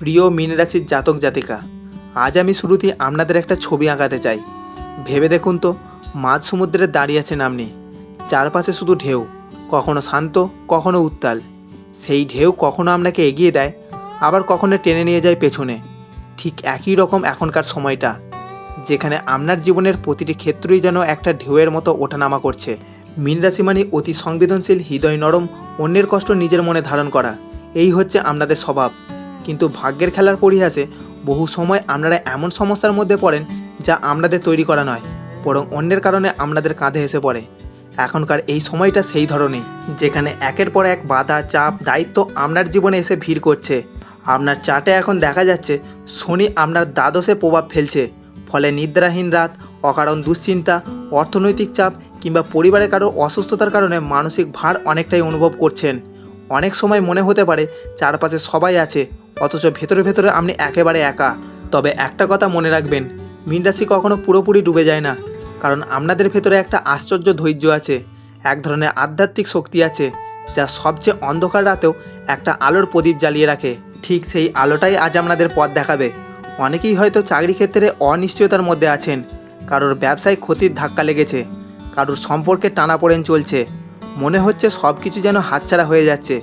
প্রিয় মীন রাশির জাতক জাতিকা, আজ আমি শুরুতেই আপনাদের একটা ছবি আঁকাতে চাই। ভেবে দেখুন তো, মাঝ সমুদ্রে দাঁড়িয়ে আছেন আপনি। চারপাশে শুধু ঢেউ, কখনো শান্ত, কখনো উত্তাল। সেই ঢেউ কখনো আপনাকে এগিয়ে দেয়, আবার কখনো টেনে নিয়ে যায় পেছনে। ঠিক একই রকম এখনকার সময়টা, যেখানে আপনার জীবনের প্রতিটি ক্ষেত্রই যেন একটা ঢেউয়ের মতো ওঠানামা করছে। মীন রাশি মানে অতি সংবেদনশীল, হৃদয় নরম, অন্যের কষ্ট নিজের মনে ধারণ করা। এই হচ্ছে আপনাদের স্বভাব। কিন্তু ভাগ্যের খেলার পরিহাসে বহু সময় আপনারা এমন সমস্যার মধ্যে পড়েন যা আপনাদের তৈরি করা নয়, বরং অন্যের কারণে আপনাদের কাঁধে এসে পড়ে। এখনকার এই সময়টা সেই ধরনের, যেখানে একের পর এক বাধা, চাপ, দায়িত্ব আপনার জীবনে এসে ভিড় করছে। আপনার চাটে এখন দেখা যাচ্ছে, শনি আপনার দ্বাদশে প্রভাব ফেলছে। ফলে নিদ্রাহীন রাত, অকারণ দুশ্চিন্তা, অর্থনৈতিক চাপ কিংবা পরিবারের কারও অসুস্থতার কারণে মানসিক ভার অনেকটাই অনুভব করছেন। অনেক সময় মনে হতে পারে চারপাশে সবাই আছে অথচ ভেতরে ভেতরে আপনি একেবারে একা। তবে একটা কথা মনে রাখবেন মীন রাশি কখনো পুরোপুরি ডুবে যায় না, কারণ আপনাদের ভেতরে একটা আশ্চর্য ধৈর্য আছে, এক ধরনের আধ্যাত্মিক শক্তি আছে, যা সবচেয়ে অন্ধকার রাতেও একটা আলোর প্রদীপ জ্বালিয়ে রাখে। ঠিক সেই আলোটাই আজ আপনাদের পথ দেখাবে। অনেকেই হয়তো চাকরি ক্ষেত্রে অনিশ্চয়তার মধ্যে আছেন, কারোর ব্যবসায় ক্ষতির ধাক্কা লেগেছে, কারোর সম্পর্কে টানাপোড়েন চলছে, মনে হচ্ছে সব কিছু যেন হাতছাড়া হয়ে যাচ্ছে।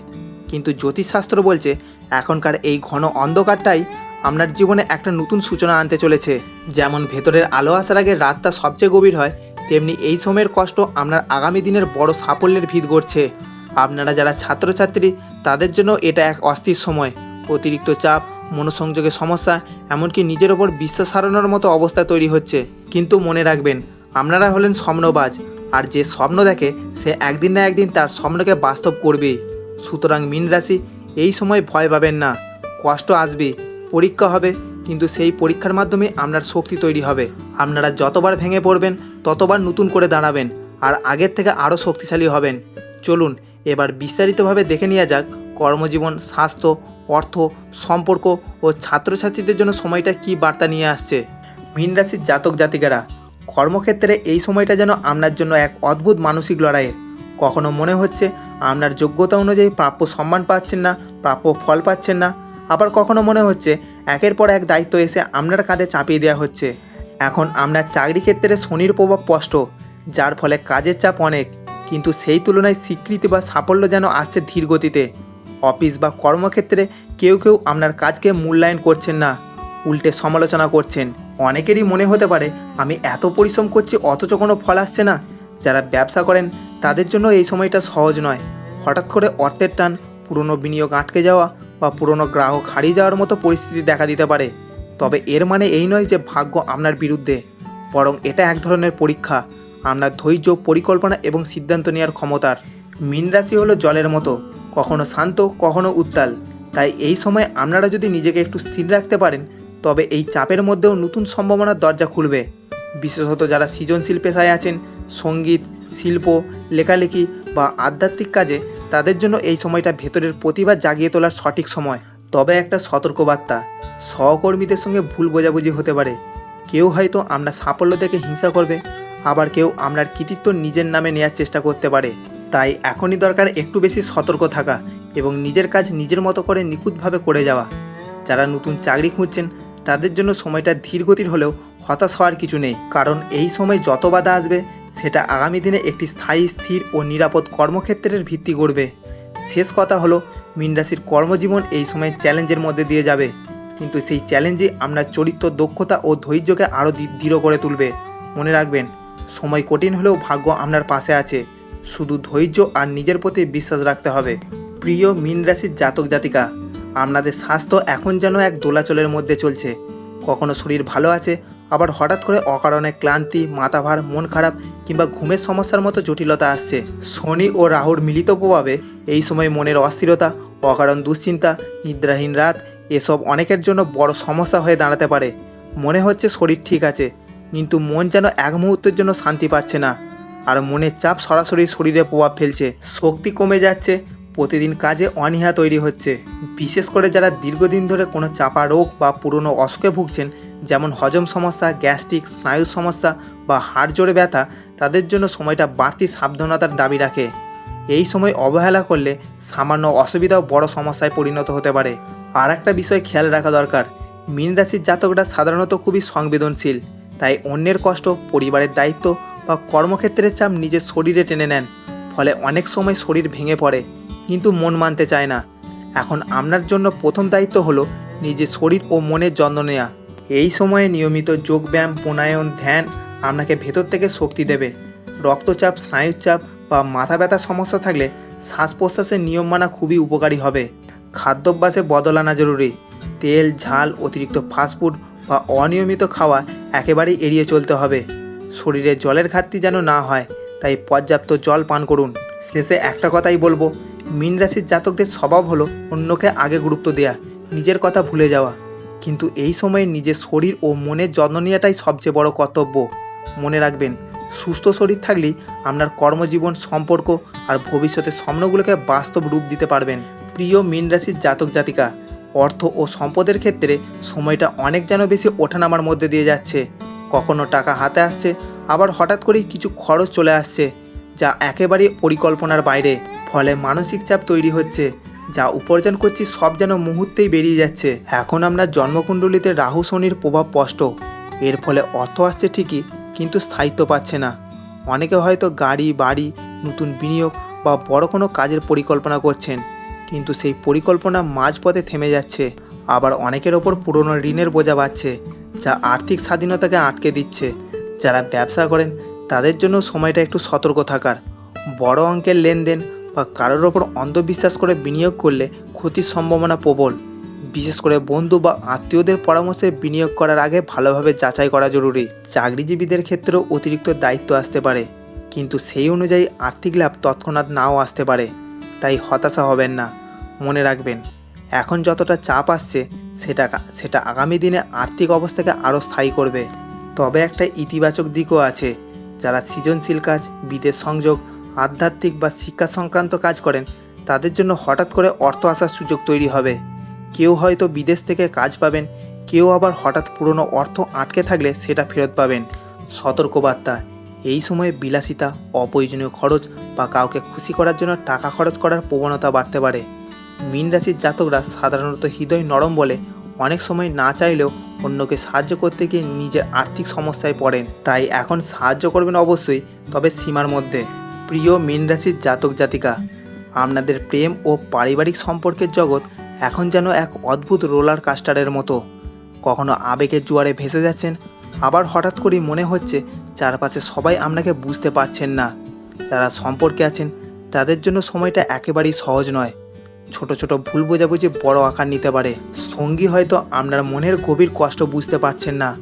কিন্তু জ্যোতিষশাস্ত্র বলছে এখনকার এই ঘন অন্ধকারটাই আপনার জীবনে একটা নতুন সূচনা আনতে চলেছে। যেমন ভেতরের আলো আসার আগে রাতটা সবচেয়ে গভীর হয়, তেমনি এই সময়ের কষ্ট আপনার আগামী দিনের বড় সাফল্যের ভিত গড়ছে। আপনারা যারা ছাত্রছাত্রী, তাদের জন্য এটা এক অস্থির সময়। অতিরিক্ত চাপ, মনোসংযোগের সমস্যা, এমনকি নিজের ওপর বিশ্বাস হারানোর মতো অবস্থা তৈরি হচ্ছে। কিন্তু মনে রাখবেন, আপনারা হলেন স্বপ্নবাজ, আর যে স্বপ্ন দেখে, সে একদিন না একদিন তার স্বপ্নকে বাস্তব করবেই। সুতরাং মীন রাশি এই সময় ভয় পাবেন না। কষ্ট আসবে, পরীক্ষা হবে, কিন্তু সেই পরীক্ষার মাধ্যমে আপনার শক্তি তৈরি হবে। আপনারা যতবার ভেঙে পড়বেন, ততবার নতুন করে দাঁড়াবেন, আর আগের থেকে আরও শক্তিশালী হবেন। চলুন, এবার বিস্তারিতভাবে দেখে নেওয়া যাক কর্মজীবন, স্বাস্থ্য, অর্থ, সম্পর্ক ও ছাত্রছাত্রীদের জন্য সময়টা কী বার্তা নিয়ে আসছে। মীন রাশির জাতক জাতিকারা কর্মক্ষেত্রে এই সময়টা যেন আপনার জন্য এক অদ্ভুত মানসিক লড়াইয়ের। কখনো মনে হচ্ছে আপনার যোগ্যতা অনুযায়ী প্রাপ্য সম্মান পাচ্ছেন না, প্রাপ্য ফল পাচ্ছেন না। আবার কখনো মনে হচ্ছে একের পর এক দায়িত্ব এসে আপনার কাঁধে চাপিয়ে দেওয়া হচ্ছে। এখন আপনার চাকরি ক্ষেত্রে শনির প্রভাব স্পষ্ট, যার ফলে কাজের চাপ অনেক। কিন্তু সেই তুলনায় স্বীকৃতি বা সাফল্য যেন আসছে ধীর গতিতে। অফিস বা কর্মক্ষেত্রে কেউ কেউ আপনার কাজকে মূল্যায়ন করছেন না, উল্টে সমালোচনা করছেন। অনেকেরই মনে হতে পারে, আমি এত পরিশ্রম করছি, অথচ কোনো ফল আসছে না। যারা ব্যবসা করেন তাদের জন্য এই সময়টা সহজ নয়। হঠাৎ করে অর্থের টান, পুরনো বিনিয়োগ আটকে যাওয়া বা পুরনো গ্রাহক হারিয়ে যাওয়ার মতো পরিস্থিতি দেখা দিতে পারে। তবে এর মানে এই নয় যে ভাগ্য আপনার বিরুদ্ধে। বরং এটা এক ধরনের পরীক্ষা। আপনার ধৈর্য, পরিকল্পনা এবং সিদ্ধান্ত নেওয়ার ক্ষমতার। মীন রাশি হলো জলের মতো। কখনো শান্ত, কখনো উত্তাল। তাই এই সময় আপনারা যদি নিজেকে একটু স্থির রাখতে পারেন, তবে এই চাপের মধ্যেও নতুন সম্ভাবনার দরজা খুলবে। বিশেষত যারা সৃজনশীল পেশায় আছেন, সংগীত, শিল্প, লেখালেখি বা আধ্যাত্মিক কাজে, তাদের জন্য এই সময়টা ভেতরের প্রতিভা জাগিয়ে তোলার সঠিক সময়। তবে একটা সতর্কবার্তা, সহকর্মীদের সঙ্গে ভুল বোঝাবুঝি হতে পারে। কেউ হয়তো আমরা সাফল্য দেখে হিংসা করবে, আবার কেউ আপনার কৃতিত্ব নিজের নামে নেওয়ার চেষ্টা করতে পারে। তাই এখনই দরকার একটু বেশি সতর্ক থাকা এবং নিজের কাজ নিজের মতো করে নিখুঁতভাবে করে যাওয়া। যারা নতুন চাকরি খুঁজছেন, তাদের জন্য সময়টা ধীর গতির হলেও হতাশ হওয়ার কিছু নেই, কারণ এই সময় যত বাধা আসবে, সেটা আগামী দিনে একটি স্থায়ী, স্থির ও নিরাপদ কর্মক্ষেত্রের ভিত্তি গড়বে। শেষ কথা হলো মিনরাশির কর্মজীবন এই সময় চ্যালেঞ্জের মধ্যে দিয়ে যাবে। কিন্তু সেই চ্যালেঞ্জে আপনার চরিত্র, দক্ষতা ও ধৈর্যকে আরও দৃঢ় করে তুলবে। মনে রাখবেন, সময় কঠিন হলেও ভাগ্য আপনার পাশে আছে। শুধু ধৈর্য আর নিজের প্রতি বিশ্বাস রাখতে হবে। প্রিয় মীন রাশির জাতক জাতিকা, আপনাদের স্বাস্থ্য এখন যেন এক দোলাচলের মধ্যে চলছে। কখনো শরীর ভালো আছে আবার হঠাৎ করে অকারণে ক্লান্তি, মাথাভার, মন খারাপ কিংবা ঘুমের সমস্যার মতো জটিলতা আসছে। শনি ও রাহুর মিলিত প্রভাবে এই সময় মনের অস্থিরতা, অকারণ দুশ্চিন্তা, নিদ্রাহীন রাত এসব অনেকের জন্য বড় সমস্যা হয়ে দাঁড়াতে পারে। মনে হচ্ছে শরীর ঠিক আছে, কিন্তু মন যেন এক মুহূর্তের জন্য শান্তি পাচ্ছে না। আর মনের চাপ সরাসরি শরীরে প্রভাব ফেলছে, শক্তি কমে যাচ্ছে প্রতিদিন কাজে অনীহা তৈরি হচ্ছে। বিশেষ করে যারা দীর্ঘদিন ধরে কোনো চাপা রোগ বা পুরনো অসুখে ভুগছেন, যেমন হজম সমস্যা, গ্যাস্ট্রিক স্নায়ুর সমস্যা বা হাড় জোরে ব্যথা, তাদের জন্য সময়টা বাড়তি সাবধানতার দাবি রাখে। এই সময় অবহেলা করলে সামান্য অসুবিধাও বড় সমস্যায় পরিণত হতে পারে। আর একটা বিষয় খেয়াল রাখা দরকার, মীন রাশির জাতকরা সাধারণত খুবই সংবেদনশীল, তাই অন্যের কষ্ট, পরিবারের দায়িত্ব বা কর্মক্ষেত্রের চাপ নিজের শরীরে টেনে নেন, ফলে অনেক সময় শরীর ভেঙে পড়ে। কিন্তু মন মানতে চায় না। এখন আপনার জন্য প্রথম দায়িত্ব হলো নিজের শরীর ও মনের যত্ন নেওয়া এই সময়ে নিয়মিত যোগব্যায়াম, প্রাণায়াম, ধ্যান আপনাকে ভেতর থেকে শক্তি দেবে। রক্তচাপ, স্নায়ুচাপ বা মাথা ব্যথার সমস্যা থাকলে শ্বাস প্রশ্বাসের নিয়ম মানা খুবই উপকারী হবে। খাদ্যাভ্যাসে বদল আনা জরুরি। তেল, ঝাল, অতিরিক্ত ফাস্টফুড বা অনিয়মিত খাওয়া একেবারেই এড়িয়ে চলতে হবে। শরীরে জলের ঘাটতি যেন না হয়, তাই পর্যাপ্ত জল পান করুন। শেষে একটা কথাই বলব মীন রাশির জাতকদের স্বভাব হলো অন্যকে আগে গুরুত্ব দেওয়া নিজের কথা ভুলে যাওয়া। কিন্তু এই সময়ে নিজের শরীর ও মনের যত্ন নেওয়াটাই সবচেয়ে বড় কর্তব্য। মনে রাখবেন, সুস্থ শরীর থাকলেই আপনার কর্মজীবন, সম্পর্ক আর ভবিষ্যতের স্বপ্নগুলোকে বাস্তব রূপ দিতে পারবেন। প্রিয় মীন রাশির জাতক জাতিকা, অর্থ ও সম্পদের ক্ষেত্রে সময়টা অনেক যেন বেশি ওঠানামার মধ্যে দিয়ে যাচ্ছে। কখনো টাকা হাতে আসছে, আবার হঠাৎ করেই কিছু খরচ চলে আসছে, যা একেবারেই পরিকল্পনার বাইরে। ফলে মানসিক চাপ তৈরি হচ্ছে, যা উপার্জন করছি সব যেন মুহূর্তেই বেরিয়ে যাচ্ছে। এখন আমরা জন্মকুণ্ডলিতে রাহু শনির প্রভাব স্পষ্ট। এর ফলে অর্থ আসছে ঠিকই, কিন্তু স্থায়িত্ব পাচ্ছে না। অনেকে হয়তো গাড়ি, বাড়ি, নতুন বিনিয়োগ বা বড় কোনো কাজের পরিকল্পনা করছেন, কিন্তু সেই পরিকল্পনা মাঝপথে থেমে যাচ্ছে। আবার অনেকের ওপর পুরনো ঋণের বোঝা বাড়ছে, যা আর্থিক স্বাধীনতাকে আটকে দিচ্ছে। যারা ব্যবসা করেন, তাদের জন্য সময়টা একটু সতর্ক থাকার। বড় অঙ্কের লেনদেন বা কারোর ওপর অন্ধবিশ্বাস করে বিনিয়োগ করলে ক্ষতির সম্ভাবনা প্রবল। বিশেষ করে বন্ধু বা আত্মীয়দের পরামর্শে বিনিয়োগ করার আগে ভালোভাবে যাচাই করা জরুরি। চাকরিজীবীদের ক্ষেত্রেও অতিরিক্ত দায়িত্ব আসতে পারে, কিন্তু সেই অনুযায়ী আর্থিক লাভ তৎক্ষণাৎ নাও আসতে পারে, তাই হতাশা হবেন না। মনে রাখবেন, এখন যতটা চাপ আসছে, সেটা সেটা আগামী দিনে আর্থিক অবস্থাকে আরও স্থায়ী করবে। তবে একটা ইতিবাচক দিকও আছে, যারা সৃজনশীল কাজ, বিদেশ সংযোগ আধ্যাত্মিক বা শিক্ষা সংক্রান্ত কাজ করেন, তাদের জন্য হঠাৎ করে অর্থ আসার সুযোগ তৈরি হবে। কেউ হয়তো বিদেশ থেকে কাজ পাবেন, কেউ আবার হঠাৎ পুরনো অর্থ আটকে থাকলে সেটা ফেরত পাবেন। সতর্কবার্তা, এই সময়ে বিলাসিতা, অপ্রয়োজনীয় খরচ বা কাউকে খুশি করার জন্য টাকা খরচ করার প্রবণতা বাড়তে পারে। মীন রাশির জাতকরা সাধারণত হৃদয় নরম বলে অনেক সময় না চাইলেও অন্যকে সাহায্য করতে গিয়ে নিজের আর্থিক সমস্যায় পড়েন। তাই এখন সাহায্য করবেন অবশ্যই, তবে সীমার মধ্যে। প্রিয় মীন রাশির জাতক জাতিকা। আপনাদের প্রেম ও পারিবারিক সম্পর্কের জগৎ এখন যেন এক অদ্ভুত রোলার কাস্টারের মতো। কখনো আবেগের জোয়ারে ভেসে যাচ্ছেন, আবার হঠাৎ করেই মনে হচ্ছে চারপাশে সবাই আপনাকে বুঝতে পারছেন না। যারা সম্পর্কে আছেন, তাদের জন্য সময়টা একেবারেই সহজ নয়। ছোট ছোট ভুল বোঝাবুঝি বড় আকার নিতে পারে। সঙ্গী হয়তো আপনার মনের গভীর কষ্ট বুঝতে পারছেন না।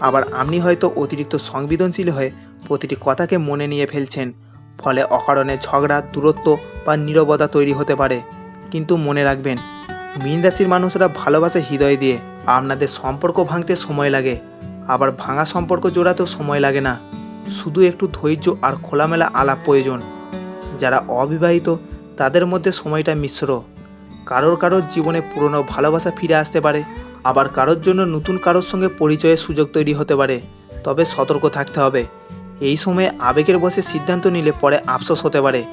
আবার আপনি হয়তো অতিরিক্ত সংবেদনশীল হয়ে প্রতিটি কথাকে মনে নিয়ে ফেলছেন। ফলে অকারণে ঝগড়া, দূরত্ব বা নীরবতা তৈরি হতে পারে। কিন্তু মনে রাখবেন, মীন রাশির মানুষরা ভালোবাসে হৃদয় দিয়ে, আপনাদের সম্পর্ক ভাঙতে সময় লাগে। আবার ভাঙা সম্পর্ক জোড়াতেও সময় লাগে না। শুধু একটু ধৈর্য আর খোলামেলা আলাপ প্রয়োজন। যারা অবিবাহিত, তাদের মধ্যে সময়টা মিশ্র। কারোর কারোর জীবনে পুরনো ভালোবাসা ফিরে আসতে পারে। আবার কারোর জন্য নতুন কারোর সঙ্গে পরিচয়ের সুযোগ তৈরি হতে পারে। তবে সতর্ক থাকতে হবে। এই সময়ে আবেগের বসে সিদ্ধান্ত নিলে পরে আফসোস হতে পারে।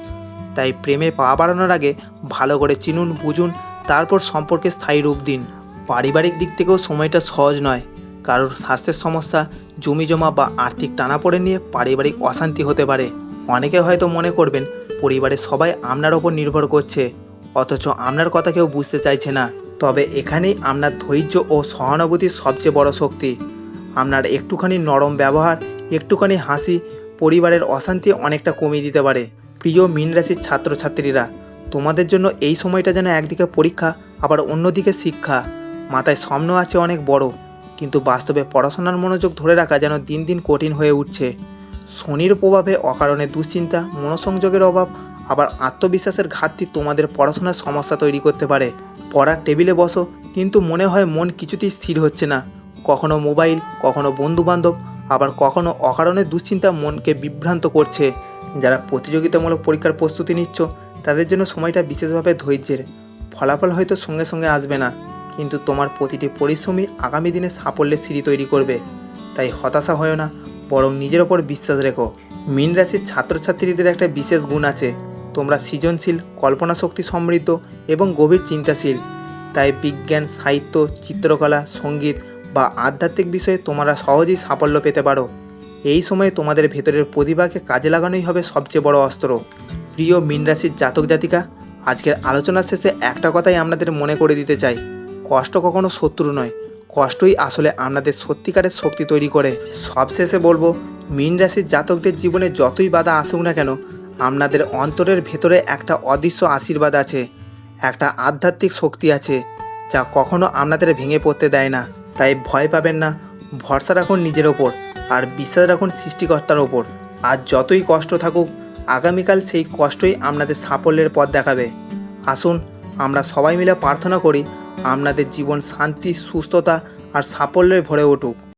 তাই প্রেমে পা বাড়ানোর আগে ভালো করে চিনুন, বুঝুন, তারপর সম্পর্কে স্থায়ী রূপ দিন। পারিবারিক দিক থেকেও সময়টা সহজ নয়। কারোর স্বাস্থ্যের সমস্যা, জমি জমা বা আর্থিক টানাপোড়েন নিয়ে পারিবারিক অশান্তি হতে পারে। অনেকে হয়তো মনে করবেন, পরিবারের সবাই আপনার ওপর নির্ভর করছে, অথচ আপনার কথা কেউ বুঝতে চাইছে না। তবে এখানেই আপনার ধৈর্য ও সহানুভূতির সবচেয়ে বড় শক্তি। আপনার একটুখানি নরম ব্যবহার একটুখানি হাসি পরিবারের অশান্তি অনেকটা কমিয়ে দিতে পারে। প্রিয় মীন রাশির ছাত্রছাত্রীরা, তোমাদের জন্য এই সময়টা যেন একদিকে পরীক্ষা, আবার অন্যদিকে শিক্ষা। মাথায় স্বপ্ন আছে অনেক বড়, কিন্তু বাস্তবে পড়াশোনার মনোযোগ ধরে রাখা যেন দিন দিন কঠিন হয়ে উঠছে। শনির প্রভাবে অকারণে দুশ্চিন্তা, মনোসংযোগের অভাব, আবার আত্মবিশ্বাসের ঘাটতি তোমাদের পড়াশোনার সমস্যা তৈরি করতে পারে। পড়ার টেবিলে বসো, কিন্তু মনে হয় মন কিছুতেই স্থির হচ্ছে না। কখনো মোবাইল, কখনো বন্ধুবান্ধব আবার কখনো অকারণে দুশ্চিন্তা মনকে বিভ্রান্ত করছে। যারা প্রতিযোগিতামূলক পরীক্ষার প্রস্তুতি নিচ্ছ, তাদের জন্য সময়টা বিশেষভাবে ধৈর্যের। ফলাফল হয়তো সঙ্গে সঙ্গে আসবে না, কিন্তু তোমার প্রতিটি পরিশ্রমই আগামী দিনে সাফল্যের সিঁড়ি তৈরি করবে। তাই হতাশা হয় না, বরং নিজের ওপর বিশ্বাস রেখো। মীন রাশির ছাত্রছাত্রীদের একটা বিশেষ গুণ আছে। তোমরা সৃজনশীল কল্পনা শক্তি সমৃদ্ধ এবং গভীর চিন্তাশীল। তাই বিজ্ঞান, সাহিত্য, চিত্রকলা, সংগীত বা আধ্যাত্মিক বিষয়ে তোমরা সহজেই সাফল্য পেতে পারো। এই সময়ে তোমাদের ভেতরের প্রতিভাকে কাজে লাগানোই হবে সবচেয়ে বড় অস্ত্র। প্রিয় মীন রাশির জাতক জাতিকা, আজকের আলোচনার শেষে একটা কথাই আপনাদের মনে করে দিতে চাই। কষ্ট কখনো শত্রু নয়। কষ্টই আসলে আপনাদের সত্যিকারের শক্তি তৈরি করে। সবশেষে বলব, মীন রাশির জাতকদের জীবনে যতই বাধা আসুক না কেন আপনাদের অন্তরের ভেতরে একটা অদৃশ্য আশীর্বাদ আছে। একটা আধ্যাত্মিক শক্তি আছে, যা কখনো আপনাদের ভেঙে পড়তে দেয় না। তাই ভয় পাবেন না। ভরসা রাখুন নিজের ওপর আর বিশ্বাস রাখুন সৃষ্টিকর্তার ওপর। আর যতই কষ্ট থাকুক, আগামীকাল সেই কষ্টই আপনাদের সাফল্যের পথ দেখাবে। আসুন, আমরা সবাই মিলে প্রার্থনা করি, আপনাদের জীবন শান্তি, সুস্থতা আর সাফল্যে ভরে উঠুক।